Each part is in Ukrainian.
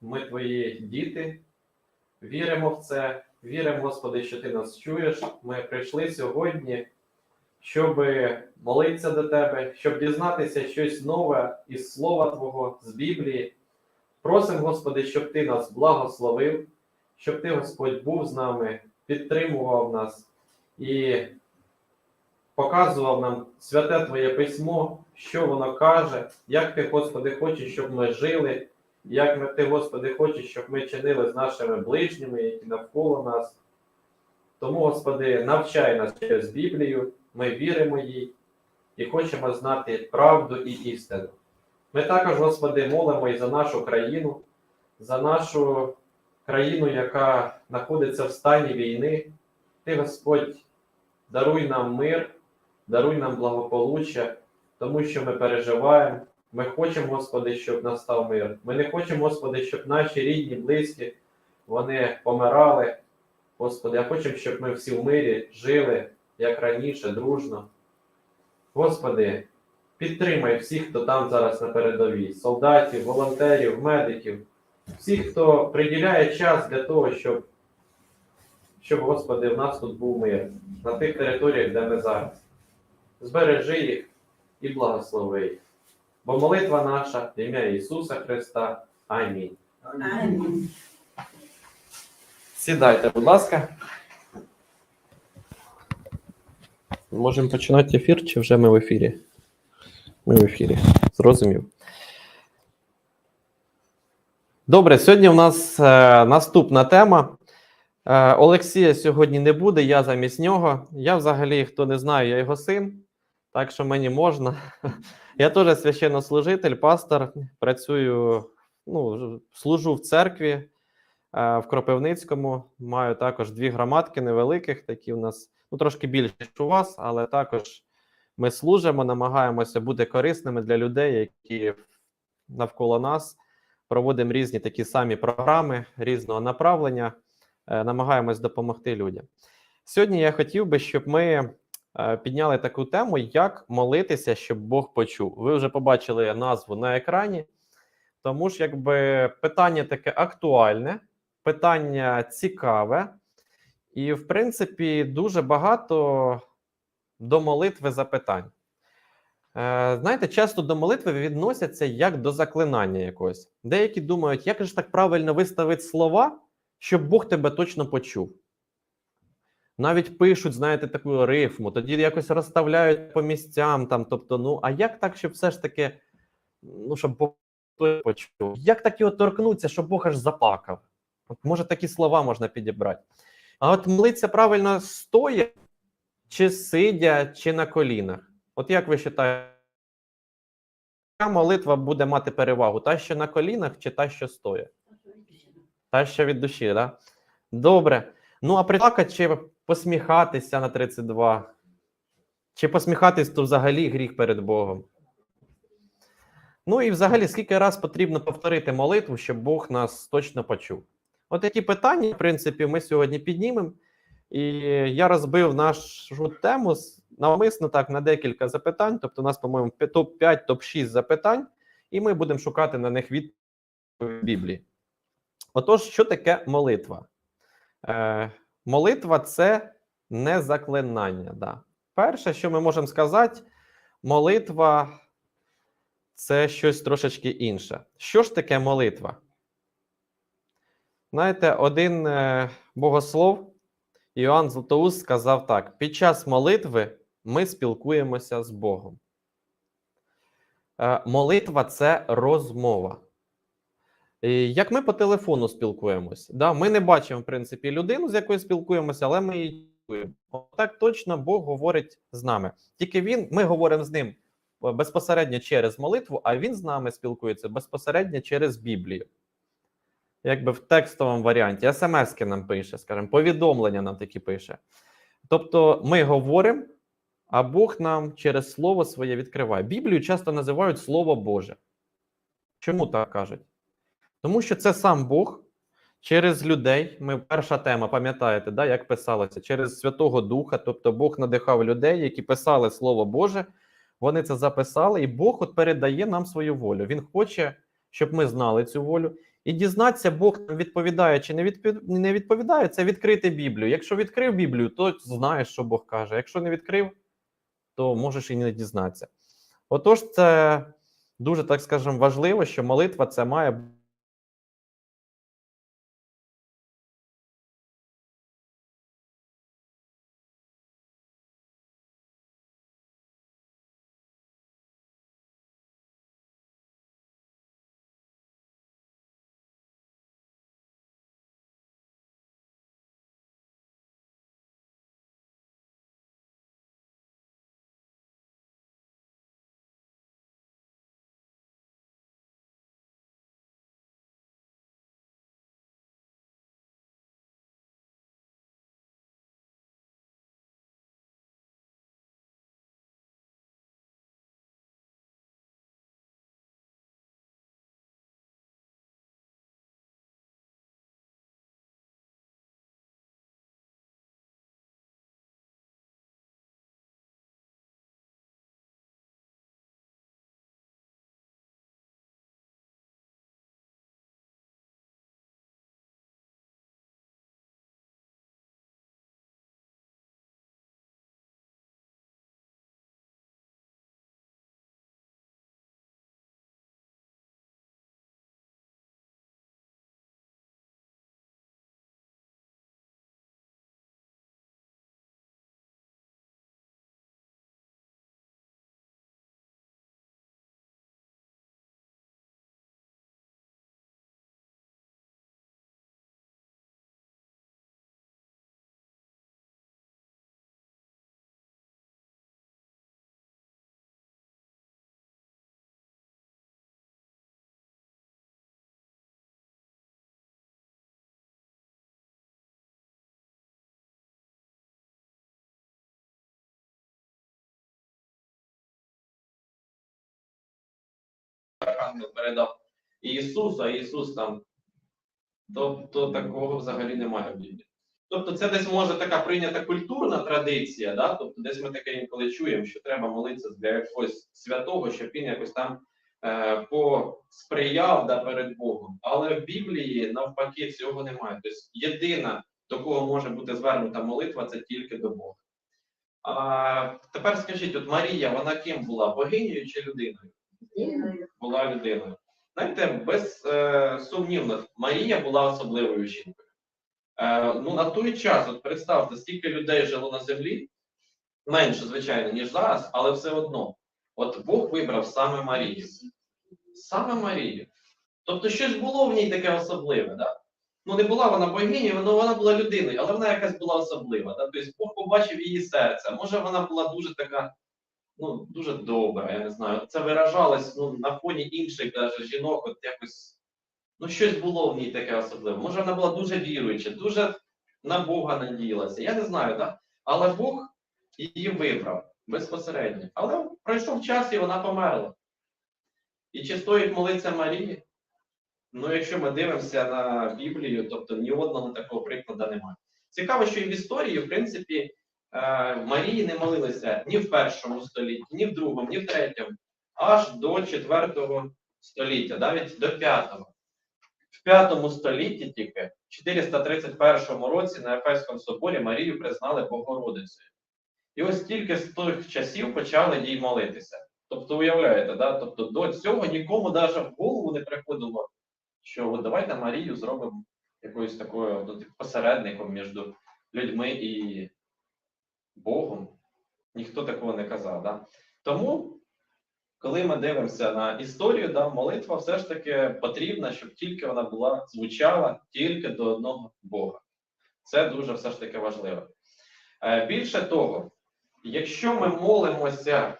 Ми твої діти, віримо в це, віримо, Господи, що Ти нас чуєш. Ми прийшли сьогодні, щоб молитися до Тебе, щоб дізнатися щось нове із Слова Твого, з Біблії. Просимо, Господи, щоб Ти нас благословив, щоб Ти, Господь, був з нами, підтримував нас і показував нам святе Твоє письмо, що воно каже, як Ти, Господи, хочеш, щоб ми жили, як ми, Ти, Господи, хочеш, щоб ми чинили з нашими ближніми, які навколо нас. Тому, Господи, навчай нас через Біблію, ми віримо їй і хочемо знати правду і істину. Ми також, Господи, молимо і за нашу країну, за нашу країну, яка знаходиться в стані війни. Ти, Господь, даруй нам мир, даруй нам благополуччя, тому що ми переживаємо. Ми хочемо, Господи, щоб настав мир. Ми не хочемо, Господи, щоб наші рідні, близькі, вони помирали. Господи, а хочемо, щоб ми всі в мирі жили, як раніше, дружно. Господи, підтримай всіх, хто там зараз на передовій, солдатів, волонтерів, медиків, всіх, хто приділяє час для того, щоб, щоб, Господи, в нас тут був мир на тих територіях, де ми зараз. Збережи їх і благослови їх. Бо молитва наша в ім'я Ісуса Христа. Амінь. Амінь. Сідайте, будь ласка. Можемо починати ефір, чи вже ми в ефірі? Ми в ефірі. Зрозумів. Добре, сьогодні у нас е, наступна тема. Е, Олексія сьогодні не буде, я замість нього. Я взагалі, хто не знає, я його син, так що мені можна. Я теж священнослужитель, пастор, працюю, ну, служу в церкві е, в Кропивницькому. Маю також дві громадки невеликих, такі у нас ну, трошки більше, ніж у вас, але також ми служимо, намагаємося бути корисними для людей, які навколо нас. Проводимо різні такі самі програми різного направлення, е, намагаємось допомогти людям. Сьогодні я хотів би, щоб ми підняли таку тему, як молитися, щоб Бог почув. Ви вже побачили назву на екрані. Тому ж, якби питання таке актуальне, питання цікаве, і, в принципі, дуже багато до молитви запитань. Е, знаєте, часто до молитви відносяться як до заклинання якогось. Деякі думають, як же так правильно виставити слова, щоб Бог тебе точно почув. Навіть пишуть, знаєте, таку рифму, тоді якось розставляють по місцям. Там, тобто, ну, а як так, щоб все ж таки, ну, щоб Бог почув? Як так його торкнуться, щоб Бог аж заплакав? От, може, такі слова можна підібрати. А от молиться правильно стоя, чи сидя, чи на колінах. От як ви вважаєте, яка молитва буде мати перевагу? Та, що на колінах, чи та, що стоя? Та, що від душі, так? Да? Добре. Ну, а приплакати чи посміхатися на 32? Чи посміхатись, то взагалі гріх перед Богом. Ну і взагалі, скільки раз потрібно повторити молитву, щоб Бог нас точно почув? От такі питання, в принципі, ми сьогодні піднімемо. І я розбив нашу тему навмисно так на декілька запитань. Тобто, у нас, по-моєму, топ-5, топ-6 запитань, і ми будемо шукати на них відповідь в Біблії. Отож, що таке молитва? Е, молитва це не заклинання. Да. Перше, що ми можемо сказати, молитва це щось трошечки інше. Що ж таке молитва? Знаєте, один е, богослов Іоанн Златоуст сказав так: під час молитви ми спілкуємося з Богом. Е, молитва це розмова. Як ми по телефону спілкуємося, да? ми не бачимо, в принципі, людину, з якою спілкуємося, але ми її чуємо. Так точно Бог говорить з нами. Тільки він, ми говоримо з ним е, безпосередньо через молитву, а він з нами спілкується безпосередньо через Біблію. Якби в текстовому варіанті, смс-ки нам пише, скажімо, повідомлення нам такі пише. Тобто ми говоримо, а Бог нам через слово своє відкриває. Біблію часто називають Слово Боже. Чому так кажуть? Тому що це сам Бог через людей. Ми перша тема, пам'ятаєте, да, як писалося, через Святого Духа, тобто Бог надихав людей, які писали Слово Боже. Вони це записали, і Бог от передає нам свою волю. Він хоче, щоб ми знали цю волю. І дізнатися, Бог нам відповідає чи не відпі- не відповідає, це відкрити Біблію. Якщо відкрив Біблію, то знаєш, що Бог каже. Якщо не відкрив, то можеш і не дізнатися. Отож, це дуже, так скажемо, важливо, що молитва це має ангел передав Ісусу, а Ісус там. Тобто такого взагалі немає в Біблії. Тобто, це десь може така прийнята культурна традиція, да? тобто десь ми таке інколи чуємо, що треба молитися для якогось святого, щоб він якось там е, посприяв да, перед Богом. Але в Біблії навпаки цього немає. Тобто єдина, до кого може бути звернута молитва, це тільки до Бога. А тепер скажіть, от Марія, вона ким була? Богинею чи людиною? Була людиною. Знаєте, безсумнівно, Марія була особливою жінкою. Е, ну, на той час, от представте, скільки людей жило на землі, менше, звичайно, ніж зараз, але все одно. От Бог вибрав саме Марію. Саме Марію. Тобто щось було в ній таке особливе. Да? Ну, не була вона богинею, але вона була людиною, але вона якась була особлива. Да? Тобто Бог побачив її серце. Може, вона була дуже така ну, дуже добра, я не знаю. Це виражалось ну, на фоні інших даже, жінок, от якось, ну, щось було в ній таке особливе. Може, вона була дуже віруюча, дуже на Бога надіялася. Я не знаю, так? Але Бог її вибрав безпосередньо. Але пройшов час і вона померла. І чи стоїть молитися Марії? Ну, якщо ми дивимося на Біблію, тобто ні одного такого прикладу немає. Цікаво, що і в історії, в принципі, Марії не молилися ні в першому столітті, ні в другому, ні в третьому, аж до четвертого століття, навіть до п'ятого. В п'ятому столітті тільки, в 431 році на Ефеському соборі Марію признали Богородицею. І ось тільки з тих часів почали їй молитися. Тобто, уявляєте, да? тобто до цього нікому навіть в голову не приходило, що от давайте Марію зробимо якоюсь такою ну, посередником між людьми і Богом. Ніхто такого не казав. Да? Тому, коли ми дивимося на історію, да, молитва все ж таки потрібна, щоб тільки вона була звучала тільки до одного Бога. Це дуже все ж таки важливо. Е, Більше того, якщо ми молимося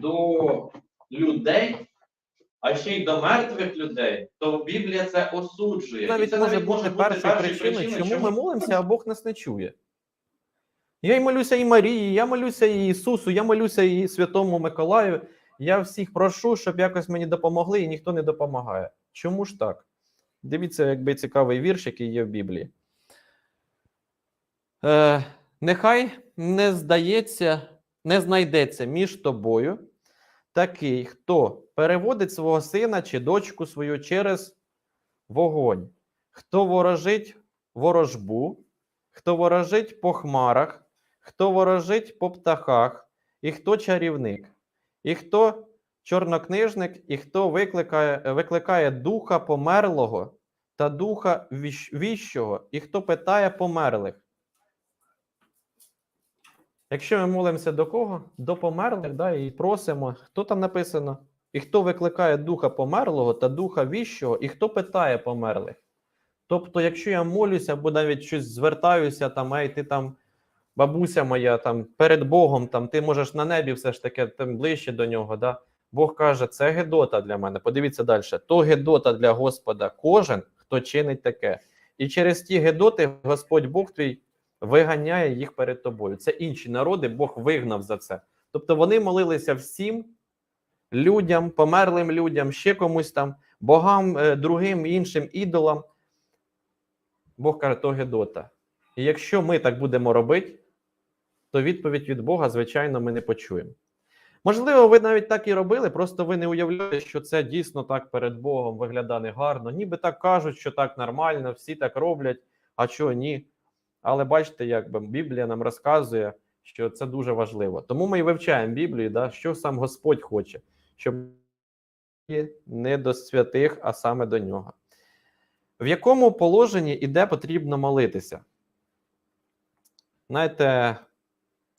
до людей, а ще й до мертвих людей, то Біблія це осуджує. І навіть це може бути першою причиною, чому ми молимося, а Бог нас не чує. Я й молюся і Марії, я молюся і Ісусу, я молюся і Святому Миколаю. Я всіх прошу, щоб якось мені допомогли, і ніхто не допомагає. Чому ж так? Дивіться, якби цікавий вірш, який є в Біблії. Е, нехай не здається, не знайдеться між тобою такий, хто переводить свого сина чи дочку свою через вогонь. Хто ворожить ворожбу, хто ворожить по хмарах, хто ворожить по птахах, і хто чарівник, і хто чорнокнижник, і хто викликає, викликає духа померлого та духа віщого, і хто питає померлих. Якщо ми молимося до кого? До померлих, да, і просимо, хто там написано? І хто викликає духа померлого та духа віщого, і хто питає померлих. Тобто, якщо я молюся або навіть щось звертаюся, там, ей, ти там, бабуся моя, там, перед Богом, там, ти можеш на небі все ж таки там, ближче до нього. Да? Бог каже, це гедота для мене. Подивіться далі. То гедота для Господа кожен, хто чинить таке. І через ті гедоти Господь Бог твій виганяє їх перед тобою. Це інші народи, Бог вигнав за це. Тобто вони молилися всім людям, померлим людям, ще комусь там, богам, е, другим іншим ідолам. Бог каже, то гедота. І якщо ми так будемо робити, то відповідь від Бога, звичайно, ми не почуємо. Можливо, ви навіть так і робили, просто ви не уявляєте, що це дійсно так перед Богом виглядає гарно. Ніби так кажуть, що так нормально, всі так роблять, а чого ні. Але бачите, якби Біблія нам розказує, що це дуже важливо. Тому ми і вивчаємо Біблію, да, що сам Господь хоче, щоб не до святих, а саме до нього. В якому положенні і де потрібно молитися? Знаєте,